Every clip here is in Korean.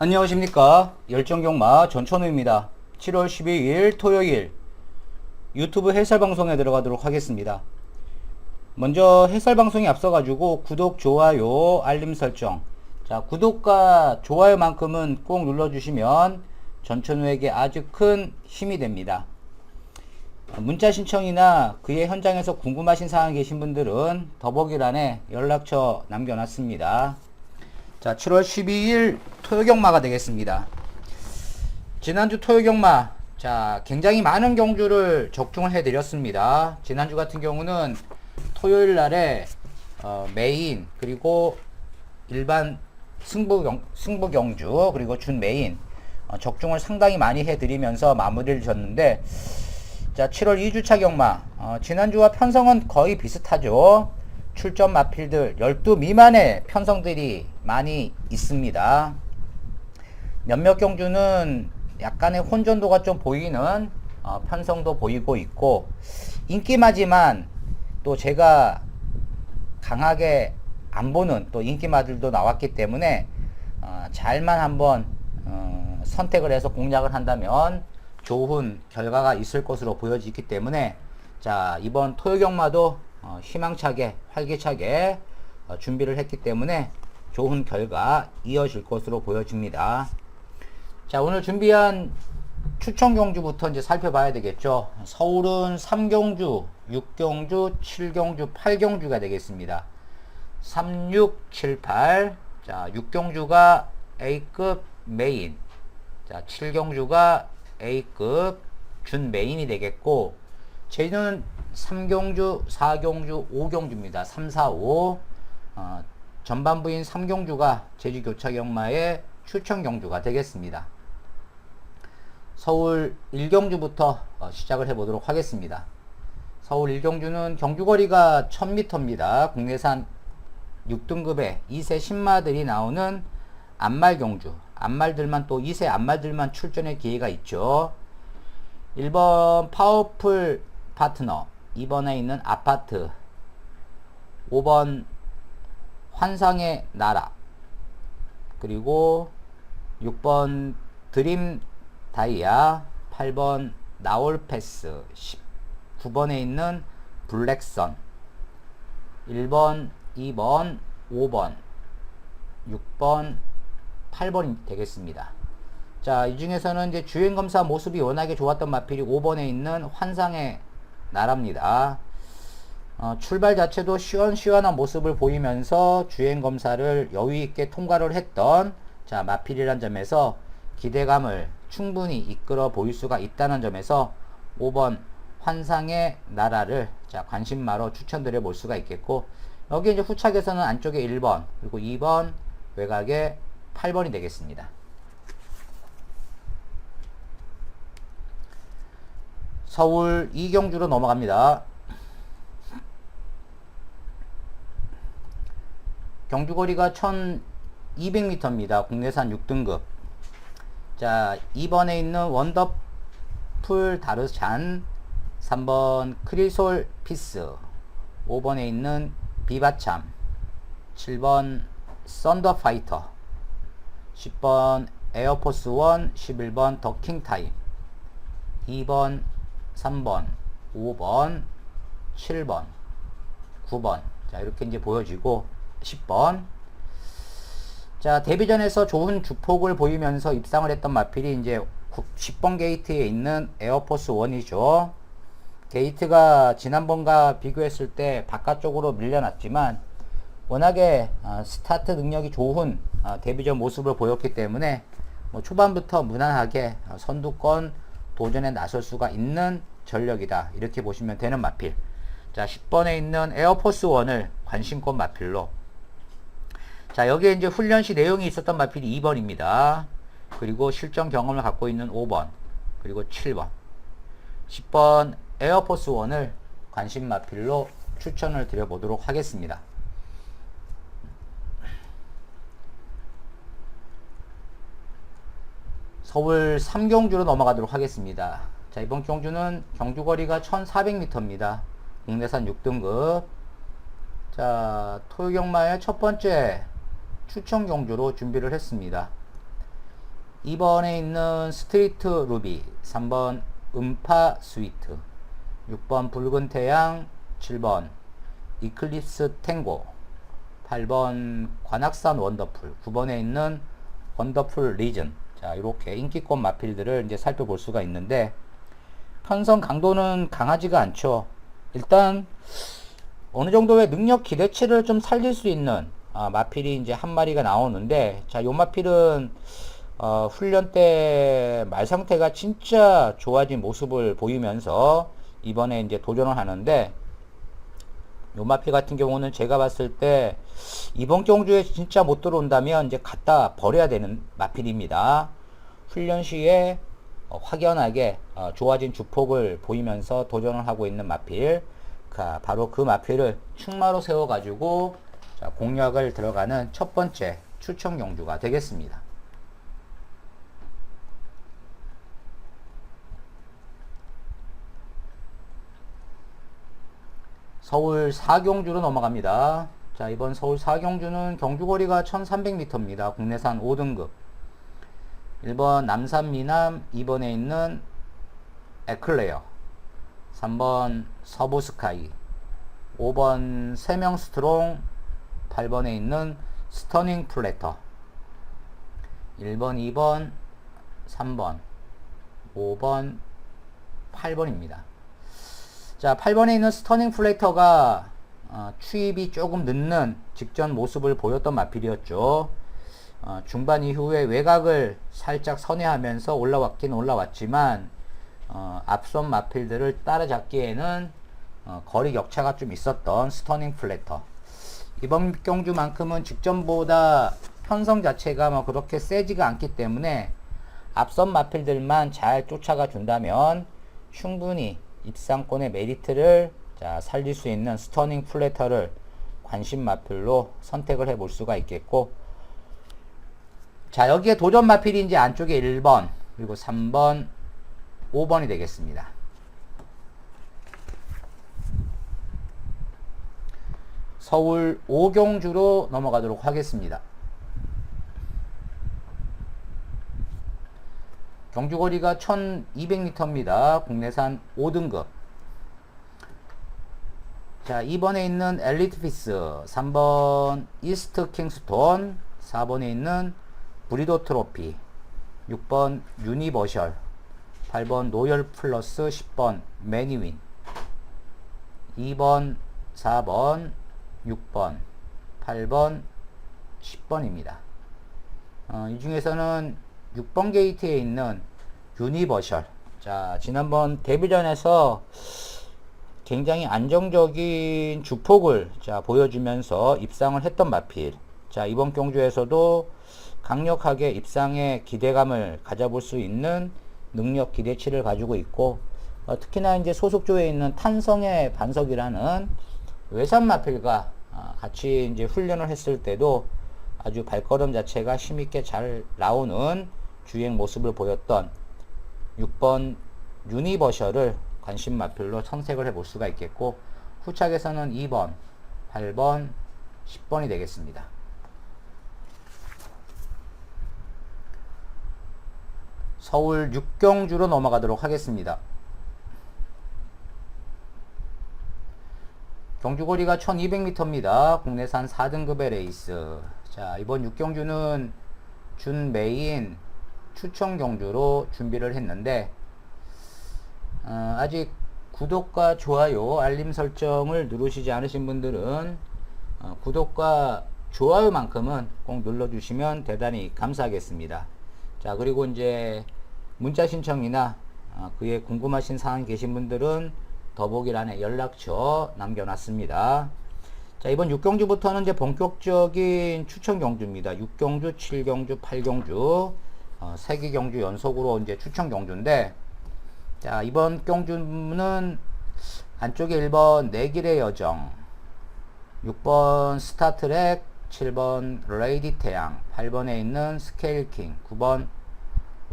안녕하십니까. 열정경마 전천우입니다. 7월 12일 토요일 유튜브 해설방송에 들어가도록 하겠습니다. 먼저 해설방송이 앞서 가지고 구독, 좋아요, 알림 설정. 자 구독과 좋아요 만큼은 꼭 눌러주시면 전천우에게 아주 큰 힘이 됩니다. 문자 신청이나 그의 현장에서 궁금하신 사항 계신 분들은 더보기란에 연락처 남겨놨습니다. 자, 7월 12일 토요경마가 되겠습니다. 지난주 토요경마, 자, 굉장히 많은 경주를 적중을 해드렸습니다. 지난주 같은 경우는 토요일 날에 어, 메인, 그리고 일반 승부 경, 승부 경주, 그리고 준 메인, 어, 적중을 상당히 많이 해드리면서 마무리를 졌는데, 자, 7월 2주차 경마, 어, 지난주와 편성은 거의 비슷하죠. 출전 마필들 12 미만의 편성들이 많이 있습니다. 몇몇 경주는 약간의 혼전도가 좀 보이는 어, 편성도 보이고 있고 인기마지만 또 제가 강하게 안 보는 또 인기마들도 나왔기 때문에 어, 잘만 한번 어, 선택을 해서 공략을 한다면 좋은 결과가 있을 것으로 보여지기 때문에 자 이번 토요경마도 어, 희망차게 활기차게 어, 준비를 했기 때문에 좋은 결과 이어질 것으로 보여집니다. 자 오늘 준비한 추천 경주부터 이제 살펴봐야 되겠죠. 서울은 3경주, 6경주, 7경주, 8경주가 되겠습니다. 3, 6, 7, 8. 자, 6경주가 A급 메인. 자, 7경주가 A급 준 메인이 되겠고, 저희는 3경주, 4경주, 5경주입니다. 3, 4, 5. 어, 전반부인 3경주가 제주 교차 경마의 추천 경주가 되겠습니다. 서울 1경주부터 어, 시작을 해보도록 하겠습니다. 서울 1경주는 경주거리가 1000m입니다. 국내산 6등급의 2세 신마들이 나오는 안말경주. 안말들만 또 2세 안말들만 출전의 기회가 있죠. 1번 파워풀 파트너. 2번에 있는 아파트. 5번 환상의 나라. 그리고 6번 드림 다이아, 8번 나올 패스, 9번에 있는 블랙선, 1번, 2번, 5번, 6번, 8번이 되겠습니다. 자, 이 중에서는 이제 주행 검사 모습이 워낙에 좋았던 마필이 5번에 있는 환상의 나라입니다. 어, 출발 자체도 시원시원한 모습을 보이면서 주행 검사를 여유 있게 통과를 했던 자, 마필이란 점에서 기대감을 충분히 이끌어 보일 수가 있다는 점에서 5번 환상의 나라를 자 관심마로 추천드려 볼 수가 있겠고 여기 이제 후착에서는 안쪽에 1번 그리고 2번 외곽에 8번이 되겠습니다. 서울 이경주로 넘어갑니다. 경주거리가 1200m입니다. 국내산 6등급. 자, 2번에 있는 원더풀 다르샨, 3번 크리솔 피스, 5번에 있는 비바참, 7번 썬더 파이터, 10번 에어포스 1, 11번 더킹 타임, 2번, 3번, 5번, 7번, 9번. 자, 이렇게 이제 보여지고 10번 자, 데뷔전에서 좋은 주폭을 보이면서 입상을 했던 마필이 이제 10번 게이트에 있는 에어포스 1이죠. 게이트가 지난번과 비교했을 때 바깥쪽으로 밀려났지만 워낙에 어, 스타트 능력이 좋은 어, 데뷔전 모습을 보였기 때문에 뭐 초반부터 무난하게 어, 선두권 도전에 나설 수가 있는 전력이다. 이렇게 보시면 되는 마필. 자, 10번에 있는 에어포스 1을 관심권 마필로 자, 여기에 이제 훈련 시 내용이 있었던 마필이 2번입니다. 그리고 실전 경험을 갖고 있는 5번, 그리고 7번. 10번 에어포스 1을 관심 마필로 추천을 드려보도록 하겠습니다. 서울 3경주로 넘어가도록 하겠습니다. 자, 이번 경주는 경주거리가 1400m입니다. 국내산 6등급. 자, 토요경마의 첫 번째 추천 경주로 준비를 했습니다. 2번에 있는 스트리트 루비, 3번 음파 스위트, 6번 붉은 태양, 7번 이클립스 탱고, 8번 관악산 원더풀, 9번에 있는 원더풀 리전. 자, 이렇게 인기권 마필들을 이제 살펴볼 수가 있는데, 편성 강도는 강하지가 않죠. 일단, 어느 정도의 능력 기대치를 좀 살릴 수 있는, 아, 마필이 이제 한 마리가 나오는데, 자, 요 마필은, 어, 훈련 때 말 상태가 진짜 좋아진 모습을 보이면서, 이번에 이제 도전을 하는데, 요 마필 같은 경우는 제가 봤을 때 이번 경주에 진짜 못 들어온다면 이제 갖다 버려야 되는 마필입니다. 훈련 시에 어, 확연하게 어, 좋아진 주폭을 보이면서 도전을 하고 있는 마필. 자, 바로 그 마필을 충마로 세워가지고 자, 공략을 들어가는 첫 번째 추천 경주가 되겠습니다. 서울 사경주로 넘어갑니다. 자, 이번 서울 사경주는 경주거리가 1300m입니다. 국내산 5등급. 1번 남산 미남, 2번에 있는 에클레어, 3번 서부 스카이, 5번 세명 스트롱, 8번에 있는 스터닝 플래터, 1번, 2번, 3번, 5번, 8번입니다. 자, 8번에 있는 스터닝 플레이터가 어, 추입이 조금 늦는 직전 모습을 보였던 마필이었죠. 어, 중반 이후에 외곽을 살짝 선회하면서 올라왔긴 올라왔지만 어, 앞선 마필들을 따라잡기에는 어, 거리 격차가 좀 있었던 스터닝 플래터. 이번 경주만큼은 직전보다 편성 자체가 뭐 그렇게 세지가 않기 때문에 앞선 마필들만 잘 쫓아가 준다면 충분히 입상권의 메리트를 자, 살릴 수 있는 스터닝 플래터를 관심 마필로 선택을 해 볼 수가 있겠고 자 여기에 도전 이제 안쪽에 1번 그리고 3번 5번이 되겠습니다 서울 오경주로 넘어가도록 하겠습니다 경주거리가 1200m입니다. 국내산 5등급. 자, 2번에 있는 엘리트 피스, 3번 이스트 킹스톤, 4번에 있는 브리도 트로피, 6번 유니버셜, 8번 노열 플러스 10번 매니윈, 2번, 4번, 6번, 8번, 10번입니다. 어, 이 중에서는 6번 게이트에 있는 유니버셜. 자, 지난번 데뷔전에서 굉장히 안정적인 주폭을 자, 보여주면서 입상을 했던 마필. 자, 이번 경주에서도 강력하게 입상의 기대감을 가져볼 수 있는 능력 기대치를 가지고 있고, 어, 특히나 이제 소속조에 있는 탄성의 반석이라는 외산 마필과 어, 같이 이제 훈련을 했을 때도 아주 발걸음 자체가 힘있게 잘 나오는 주행 모습을 보였던 6번 유니버셜을 관심 마필로 선택을 해 볼 수가 있겠고 후착에서는 2번, 8번, 10번이 되겠습니다. 서울 육경주로 넘어가도록 하겠습니다. 경주거리가 1200m입니다. 국내산 4등급의 레이스. 자, 이번 육경주는 준 메인 추천 경주로 준비를 했는데, 어, 아직 구독과 좋아요, 알림 설정을 누르시지 않으신 분들은 어, 구독과 좋아요만큼은 꼭 눌러주시면 대단히 감사하겠습니다. 자, 그리고 이제 문자 신청이나 어, 그에 궁금하신 사항 계신 분들은 더보기란에 연락처 남겨놨습니다. 자, 이번 6경주부터는 이제 본격적인 추천 경주입니다. 6경주, 7경주, 8경주, 어, 3개 경주 연속으로 이제 추천 경주인데, 자, 이번 경주는 안쪽에 1번 내길의 여정, 6번 스타트랙, 7번 레이디 태양, 8번에 있는 스케일킹, 9번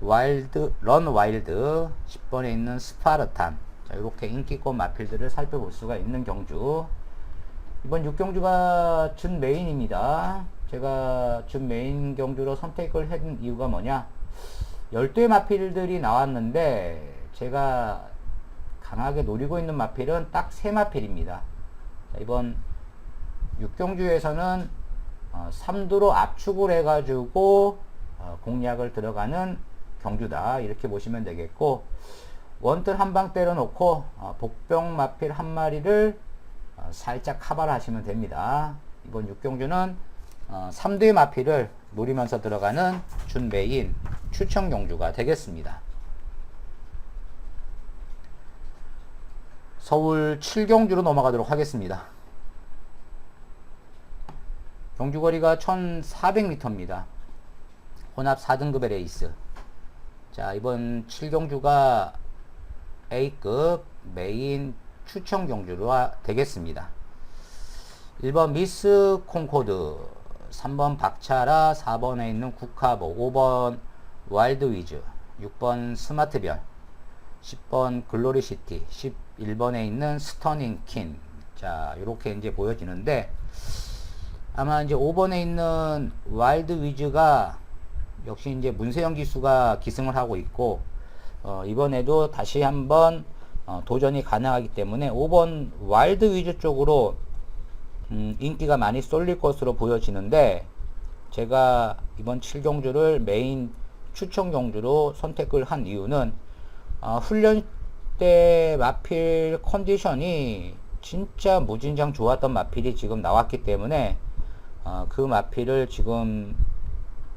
와일드, 런 와일드, 10번에 있는 스파르탄. 자, 이렇게 인기권 마필들을 살펴볼 수가 있는 경주. 이번 6경주가 준 메인입니다. 제가 준 메인 경주로 선택을 한 이유가 뭐냐? 열두의 마필들이 나왔는데 제가 강하게 노리고 있는 마필은 딱세 마필입니다. 자, 이번 육경주에서는 어, 3두로 압축을 해가지고 어, 공략을 들어가는 경주다 이렇게 보시면 되겠고 원뜰 한방 때려놓고 어, 복병 마필 한 마리를 어, 살짝 카바를 하시면 됩니다. 이번 육경주는 어, 3두의 마필을 노리면서 들어가는 준메인 추천 경주가 되겠습니다. 서울 7경주로 넘어가도록 하겠습니다. 경주거리가 1400m입니다. 혼합 4등급의 레이스. 자, 이번 7경주가 A급 메인 추천 경주로 되겠습니다. 1번 미스 콩코드, 3번 박차라, 4번에 있는 국카보, 5번 와일드 위즈, 6번 스마트별, 10번 글로리시티, 11번에 있는 스터닝 킨. 자, 이렇게 이제 보여지는데, 아마 이제 5번에 있는 와일드 위즈가 역시 이제 문세영 기수가 기승을 하고 있고, 어, 이번에도 다시 한번 어, 도전이 가능하기 때문에 5번 와일드 위즈 쪽으로 음, 인기가 많이 쏠릴 것으로 보여지는데 제가 이번 7경주를 메인 추천 경주로 선택을 한 이유는 어, 훈련 때 마필 컨디션이 진짜 무진장 좋았던 마필이 지금 나왔기 때문에 어, 그 마필을 지금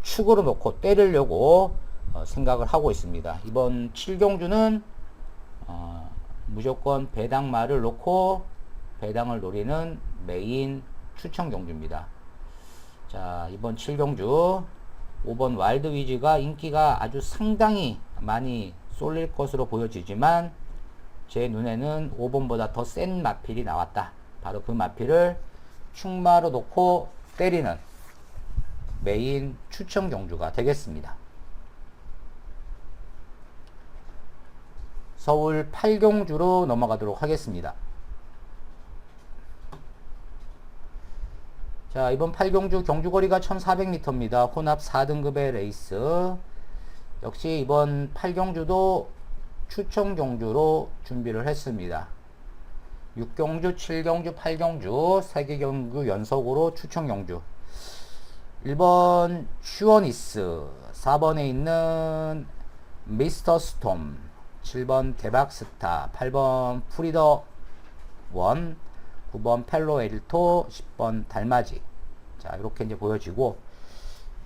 축으로 놓고 때리려고 어, 생각을 하고 있습니다. 이번 7경주는 어, 무조건 배당말을 놓고 배당을 노리는 메인 추천 경주입니다. 자, 이번 7경주 5번 와일드 위즈가 인기가 아주 상당히 많이 쏠릴 것으로 보여지지만 제 눈에는 5번보다 더 센 마필이 나왔다. 바로 그 마필을 충마로 놓고 때리는 메인 추천 경주가 되겠습니다. 서울 8경주로 넘어가도록 하겠습니다. 자, 이번 8경주 경주거리가 1400m입니다. 혼합 4등급의 레이스. 역시 이번 8경주도 추천 경주로 준비를 했습니다. 6경주, 7경주, 8경주, 3개 경주 연속으로 추천 경주. 1번 슈어니스, 4번에 있는 미스터 스톰, 7번 대박스타, 8번 프리더 원, 9번 펠로 에리토, 10번 달맞이. 자, 이렇게 이제 보여지고,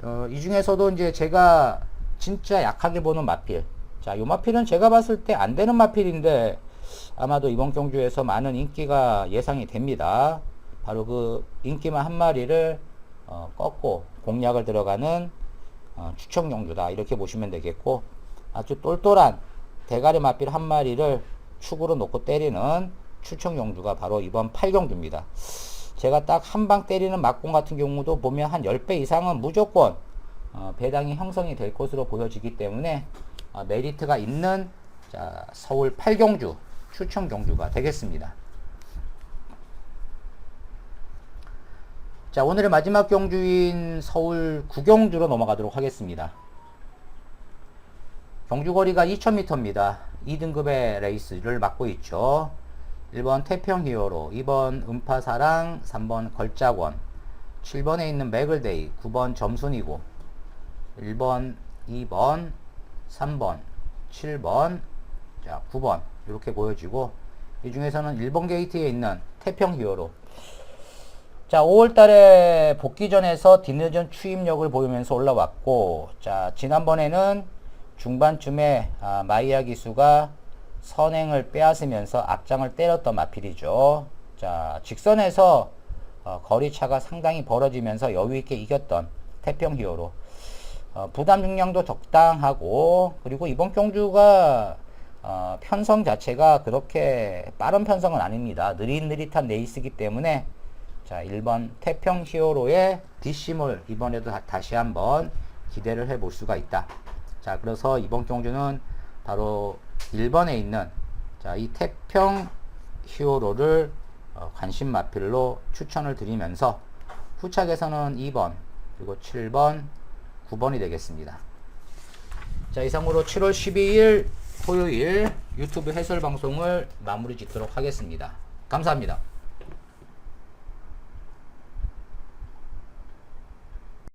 어, 이 중에서도 이제 제가 진짜 약하게 보는 마필. 자, 요 마필은 제가 봤을 때 안 되는 마필인데, 아마도 이번 경주에서 많은 인기가 예상이 됩니다. 바로 그 인기만 한 마리를 어, 꺾고 공략을 들어가는 어, 추천 경주다. 이렇게 보시면 되겠고, 아주 똘똘한 대가리 마필 한 마리를 축으로 놓고 때리는 추천 경주가 바로 이번 8경주입니다. 제가 딱 한 방 때리는 막공 같은 경우도 보면 한 10배 이상은 무조건 어, 배당이 형성이 될 것으로 보여지기 때문에 어, 메리트가 있는 자, 서울 8경주 추천 경주가 되겠습니다. 자, 오늘의 마지막 경주인 서울 9경주로 넘어가도록 하겠습니다. 경주거리가 2000m입니다. 2등급의 레이스를 맡고 있죠. 1번 태평 히어로, 2번 음파사랑, 3번 걸작원, 7번에 있는 맥을데이, 9번 점순이고, 1번, 2번, 3번, 7번, 자, 9번 이렇게 보여지고 이 중에서는 1번 게이트에 있는 태평 히어로 자, 5월달에 복귀전에서 뒤늦은 추임력을 보이면서 올라왔고, 자, 지난번에는 중반쯤에 아, 마이야 기수가 선행을 빼앗으면서 앞장을 때렸던 마필이죠. 자, 직선에서 어, 거리차가 상당히 벌어지면서 여유있게 이겼던 태평 히어로. 어, 부담 중량도 적당하고, 그리고 이번 경주가 어, 편성 자체가 그렇게 빠른 편성은 아닙니다. 느릿느릿한 레이스이기 때문에 자, 1번 태평 히어로의 뒷심을 이번에도 다, 시 한번 기대를 해볼 수가 있다. 자, 그래서 이번 경주는 바로 1번에 있는 자, 이 태평 히어로를 어, 관심 마필로 추천을 드리면서 후착에서는 2번, 그리고 7번, 9번이 되겠습니다. 자, 이상으로 7월 12일 토요일 유튜브 해설 방송을 마무리 짓도록 하겠습니다. 감사합니다.